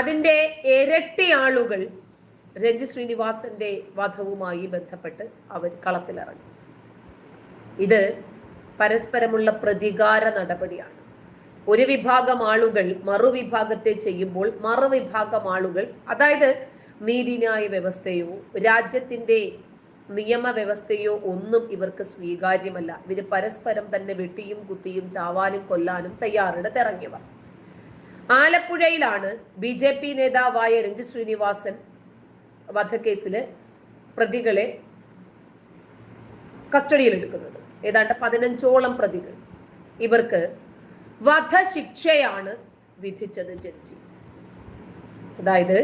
അതിന്റെ ഇരട്ടി ആളുകൾ രഞ്ജി ശ്രീനിവാസന്റെ വധവുമായി ബന്ധപ്പെട്ട് അവർ കളത്തിലിറങ്ങി. ഇത് പരസ്പരമുള്ള പ്രതികാര നടപടിയാണ്. ഒരു വിഭാഗം ആളുകൾ മറുവിഭാഗത്തെ ചെയ്യുമ്പോൾ മറുവിഭാഗം ആളുകൾ അതായത് നീതിന്യായ വ്യവസ്ഥയോ രാജ്യത്തിന്റെ നിയമവ്യവസ്ഥയോ ഒന്നും ഇവർക്ക് സ്വീകാര്യമല്ല. ഇവർ പരസ്പരം തന്നെ വെട്ടിയും കുത്തിയും ചാവാനും കൊല്ലാനും തയ്യാറെടുത്തിറങ്ങിയവർ. ആലപ്പുഴയിലാണ് ബി ജെ പി നേതാവായ രഞ്ജിത് ശ്രീനിവാസൻ വധക്കേസിൽ പ്രതികളെ കസ്റ്റഡിയിലെടുക്കുന്നത്. ഏതാണ്ട് പതിനഞ്ചോളം പ്രതികൾ. ഇവർക്ക് വധശിക്ഷയാണ് വിധിച്ചത് ജഡ്ജി. അതായത്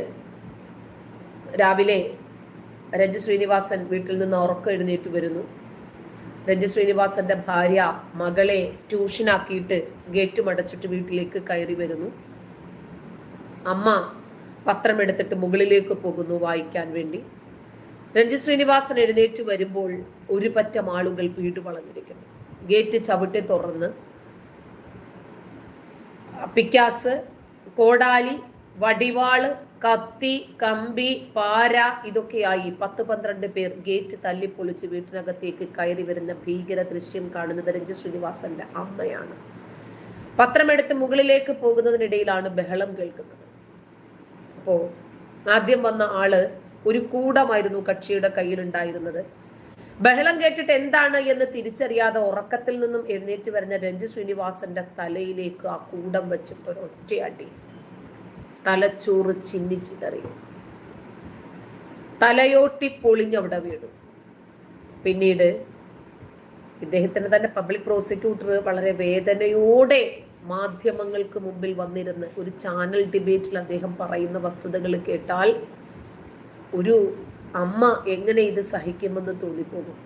രാവിലെ രഞ്ജി ശ്രീനിവാസൻ വീട്ടിൽ നിന്ന് ഉറക്കം എഴുന്നേറ്റ് വരുന്നു. രഞ്ജി ശ്രീനിവാസന്റെ ഭാര്യ മകളെ ട്യൂഷനാക്കിയിട്ട് ഗേറ്റും അടച്ചിട്ട് വീട്ടിലേക്ക് കയറി വരുന്നു. അമ്മ പത്രമെടുത്തിട്ട് മുകളിലേക്ക് പോകുന്നു വായിക്കാൻ വേണ്ടി. രഞ്ജി ശ്രീനിവാസൻ എഴുന്നേറ്റ് വരുമ്പോൾ ഒരു പറ്റം ആളുകൾ വീട് വളഞ്ഞിരിക്കുന്നു. ഗേറ്റ് ചവിട്ടി തുറന്ന് പിക്കാസ് കോടാലി വടിവാൾ കത്തി കമ്പി പാര ഇതൊക്കെയായി പത്ത് പന്ത്രണ്ട് പേർ ഗേറ്റ് തല്ലിപ്പൊളിച്ച് വീട്ടിനകത്തേക്ക് കയറി വരുന്ന ഭീകര ദൃശ്യം കാണുന്നത് രഞ്ജി ശ്രീനിവാസന്റെ അമ്മയാണ്. പത്രമെടുത്ത് മുകളിലേക്ക് പോകുന്നതിനിടയിലാണ് ബഹളം കേൾക്കുന്നത്. അപ്പോ ആദ്യം വന്ന ആൾ ഒരു കൂടമായിരുന്നു കക്ഷിയുടെ കയ്യിലുണ്ടായിരുന്നത്. ബഹളം കേട്ടിട്ട് എന്താണ് എന്ന് തിരിച്ചറിയാതെ ഉറക്കത്തിൽ നിന്നും എഴുന്നേറ്റ് വരുന്ന രഞ്ജി ശ്രീനിവാസന്റെ തലയിലേക്ക് ആ കൂടം വെച്ചിട്ട് ഒരു ഒറ്റയടി. തലച്ചോറ് ചിന്നി ചിതറി. തലയോട്ടി പൊളിഞ്ഞവിടെ വീണു. പിന്നീട് ഇദ്ദേഹത്തിന് തന്നെ പബ്ലിക് പ്രോസിക്യൂട്ടർ വളരെ വേദനയോടെ മാധ്യമങ്ങൾക്ക് മുമ്പിൽ വന്നിരുന്ന് ഒരു ചാനൽ ഡിബേറ്റിൽ അദ്ദേഹം പറയുന്ന വസ്തുതകൾ കേട്ടാൽ ഒരു അമ്മ എങ്ങനെ ഇത് സഹിക്കുമെന്ന് തോന്നിപ്പോകും.